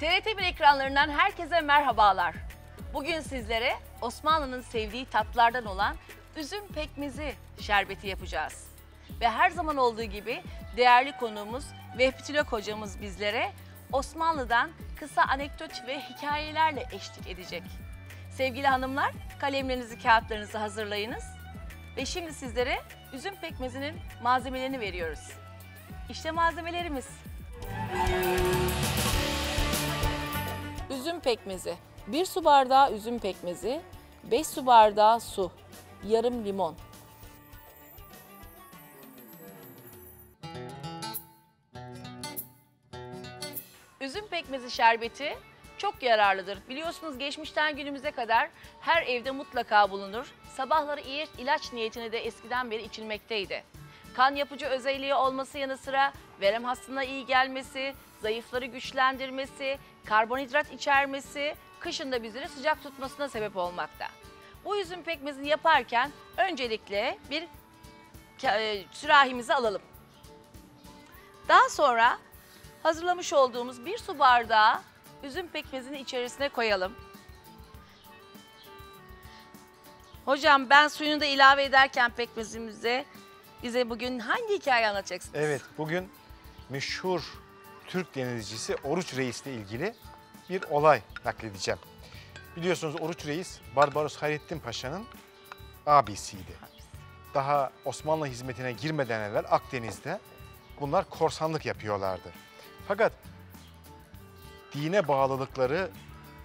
TRT1 ekranlarından herkese merhabalar. Bugün sizlere Osmanlı'nın sevdiği tatlardan olan üzüm pekmezi şerbeti yapacağız. Ve her zaman olduğu gibi değerli konuğumuz Vehbi Tülök hocamız bizlere Osmanlı'dan kısa anekdot ve hikayelerle eşlik edecek. Sevgili hanımlar, kalemlerinizi, kağıtlarınızı hazırlayınız. Ve şimdi sizlere üzüm pekmezinin malzemelerini veriyoruz. İşte malzemelerimiz. Üzüm pekmezi. 1 su bardağı üzüm pekmezi, 5 su bardağı su, yarım limon. Üzüm pekmezi şerbeti çok yararlıdır. Biliyorsunuz geçmişten günümüze kadar her evde mutlaka bulunur. Sabahları ilaç niyetine de eskiden beri içilmekteydi. Kan yapıcı özelliği olması yanı sıra verem hastalığına iyi gelmesi, zayıfları güçlendirmesi, karbonhidrat içermesi, kışın da bizleri sıcak tutmasına sebep olmakta. Bu üzüm pekmezini yaparken öncelikle bir e, sürahimizi alalım. Daha sonra hazırlamış olduğumuz bir su bardağı üzüm pekmezini içerisine koyalım. Hocam ben suyunu da ilave ederken pekmezimize bize bugün hangi hikaye anlatacaksınız? Evet, bugün meşhur Türk denizcisi Oruç Reis'le ilgili bir olay nakledeceğim. Biliyorsunuz Oruç Reis, Barbaros Hayrettin Paşa'nın abisiydi. Daha Osmanlı hizmetine girmeden evvel Akdeniz'de bunlar korsanlık yapıyorlardı. Fakat dine bağlılıkları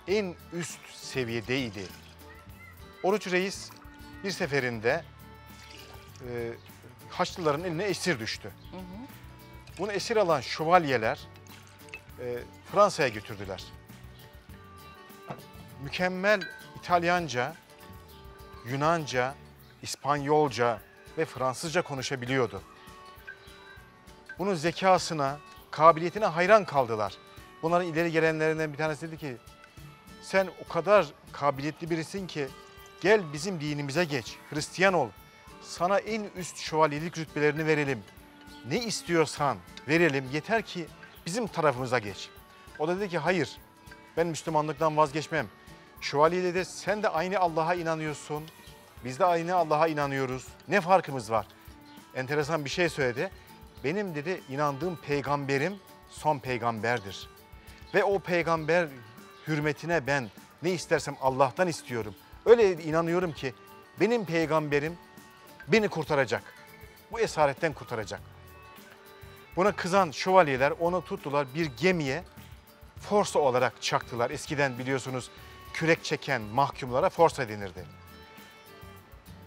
en üst seviyedeydi. Oruç Reis bir seferinde e, Haçlıların eline esir düştü. Bunu esir alan şövalyeler e, Fransa'ya götürdüler. Mükemmel İtalyanca, Yunanca, İspanyolca ve Fransızca konuşabiliyordu. Bunun zekasına, kabiliyetine hayran kaldılar. Bunların ileri gelenlerinden bir tanesi dedi ki, sen o kadar kabiliyetli birisin ki gel bizim dinimize geç, Hristiyan ol. Sana en üst şövalyelik rütbelerini verelim. Ne istiyorsan verelim yeter ki bizim tarafımıza geç. O da dedi ki hayır ben Müslümanlıktan vazgeçmem. Şövalye de sen de aynı Allah'a inanıyorsun. Biz de aynı Allah'a inanıyoruz. Ne farkımız var? Enteresan bir şey söyledi. Benim dedi inandığım peygamberim son peygamberdir. Ve o peygamber hürmetine ben ne istersem Allah'tan istiyorum. Öyle inanıyorum ki benim peygamberim beni kurtaracak. Bu esaretten kurtaracak. Buna kızan şövalyeler onu tuttular bir gemiye forsa olarak çaktılar. Eskiden biliyorsunuz kürek çeken mahkumlara forsa denirdi.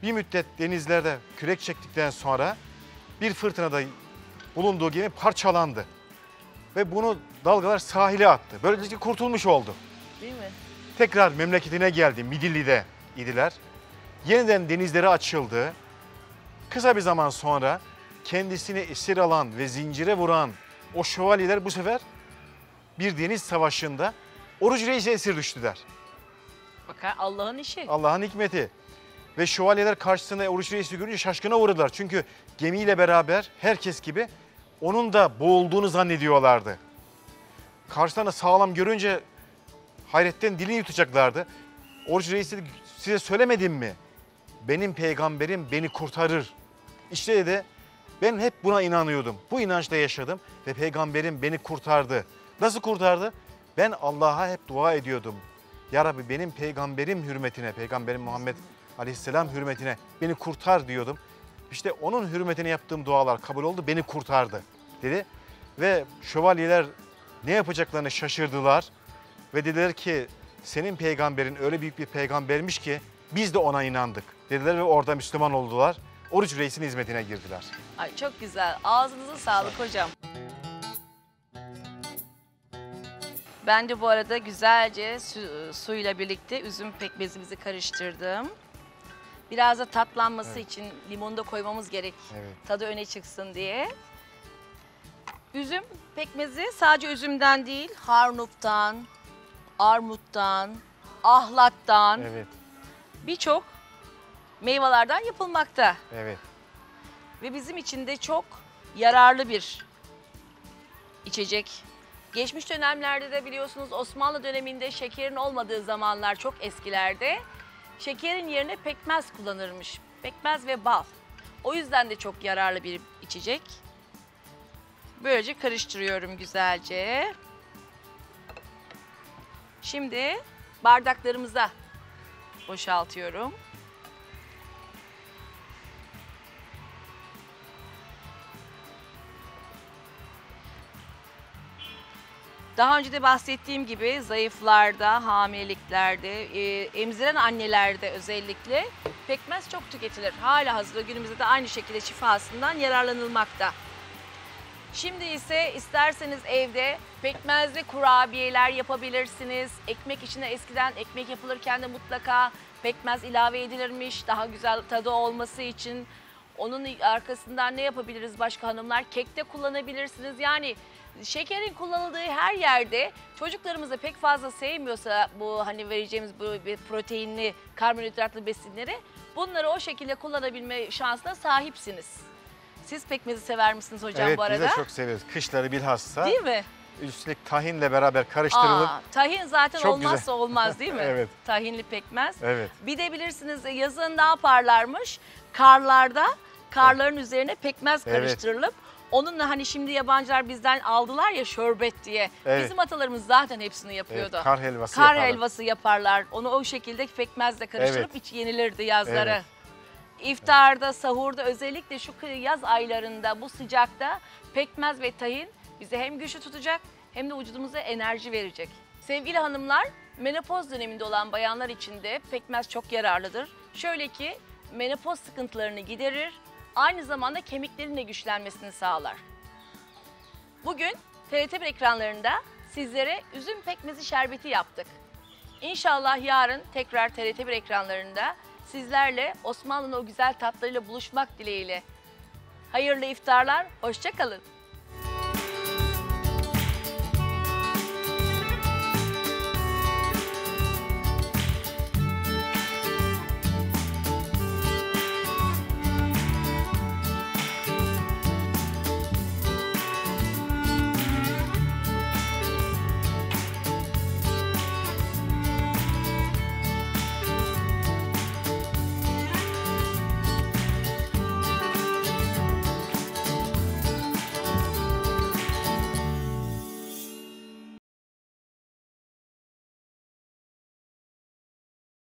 Bir müddet denizlerde kürek çektikten sonra bir fırtınada bulunduğu gemi parçalandı. Ve bunu dalgalar sahile attı. Böylece kurtulmuş oldu. Değil mi? Tekrar memleketine geldi. Midilli'de idiler. Yeniden denizleri açıldı. Kısa bir zaman sonra kendisini esir alan ve zincire vuran o şövalyeler bu sefer bir deniz savaşında Oruç Reis'e esir düştüler. Bakın Allah'ın işi. Allah'ın hikmeti. Ve şövalyeler karşısında Oruç Reis'i görünce şaşkına uğradılar. Çünkü gemiyle beraber herkes gibi onun da boğulduğunu zannediyorlardı. Karşılarına sağlam görünce hayretten dilini yutacaklardı. Oruç Reis dedi size söylemedim mi? Benim peygamberim beni kurtarır. İşte dedi ben hep buna inanıyordum. Bu inançla yaşadım ve peygamberim beni kurtardı. Nasıl kurtardı? Ben Allah'a hep dua ediyordum. Ya Rabbi benim peygamberim hürmetine, peygamberim Muhammed Aleyhisselam hürmetine beni kurtar diyordum. İşte onun hürmetine yaptığım dualar kabul oldu, beni kurtardı dedi. Ve şövalyeler ne yapacaklarını şaşırdılar ve dediler ki senin peygamberin öyle büyük bir peygambermiş ki biz de ona inandık dediler ve orada Müslüman oldular. Oruç Reis'in hizmetine girdiler. Ay çok güzel. Ağzınıza sağlık hocam. Ben de bu arada güzelce su, suyla birlikte üzüm pekmezimizi karıştırdım. Biraz da tatlanması için limonu da koymamız gerek. Evet. Tadı öne çıksın diye. Üzüm pekmezi sadece üzümden değil, harnuptan, armuttan, ahlattan Evet, birçok meyvelerden yapılmakta. evet. Ve bizim için de çok yararlı bir içecek. Geçmiş dönemlerde de biliyorsunuz Osmanlı döneminde şekerin olmadığı zamanlar çok eskilerde şekerin yerine pekmez kullanırmış. Pekmez ve bal. O yüzden de çok yararlı bir içecek. Böylece karıştırıyorum güzelce. Şimdi bardaklarımıza boşaltıyorum. Daha önce de bahsettiğim gibi zayıflarda, hamileliklerde, e, emziren annelerde özellikle pekmez çok tüketilir. Hala hazırda günümüzde de aynı şekilde şifasından yararlanılmakta. Şimdi ise isterseniz evde pekmezli kurabiyeler yapabilirsiniz. Ekmek içine eskiden ekmek yapılırken de mutlaka pekmez ilave edilirmiş. Daha güzel tadı olması için. Onun arkasından ne yapabiliriz başka hanımlar? Kekte kullanabilirsiniz. Yani şekerin kullanıldığı her yerde çocuklarımız da pek fazla sevmiyorsa bu hani vereceğimiz bu proteinli karbonhidratlı besinleri bunları o şekilde kullanabilme şansına sahipsiniz. Siz pekmezi sever misiniz hocam evet bu biz arada? de çok severiz. Kışları bilhassa Değil mi? üstelik tahinle beraber karıştırılıp Aa, tahin zaten Çok olmazsa güzel. olmaz değil mi? Evet. Tahinli pekmez. evet Bir de bilirsiniz yazın ne yaparlarmış? Karlarda karların üzerine pekmez Evet. Onunla hani şimdi yabancılar bizden aldılar ya şörbet diye. Evet. Bizim atalarımız zaten hepsini evet, yapıyordu. kar helvası Kar yaparlar. helvası yaparlar. Onu o şekilde pekmezle karıştırıp Evet. iç yenilirdi yazları. Evet. İftarda, sahurda özellikle şu yaz aylarında bu sıcakta pekmez ve tahin bizi hem güçlü tutacak hem de vücudumuza enerji verecek. Sevgili hanımlar, menopoz döneminde olan bayanlar için de pekmez çok yararlıdır. Şöyle ki menopoz sıkıntılarını giderir, aynı zamanda kemiklerin de güçlenmesini sağlar. Bugün TRT1 ekranlarında sizlere üzüm pekmezi şerbeti yaptık. İnşallah yarın tekrar TRT1 ekranlarında sizlerle Osmanlı'nın o güzel tatlarıyla buluşmak dileğiyle. Hayırlı iftarlar, hoşçakalın.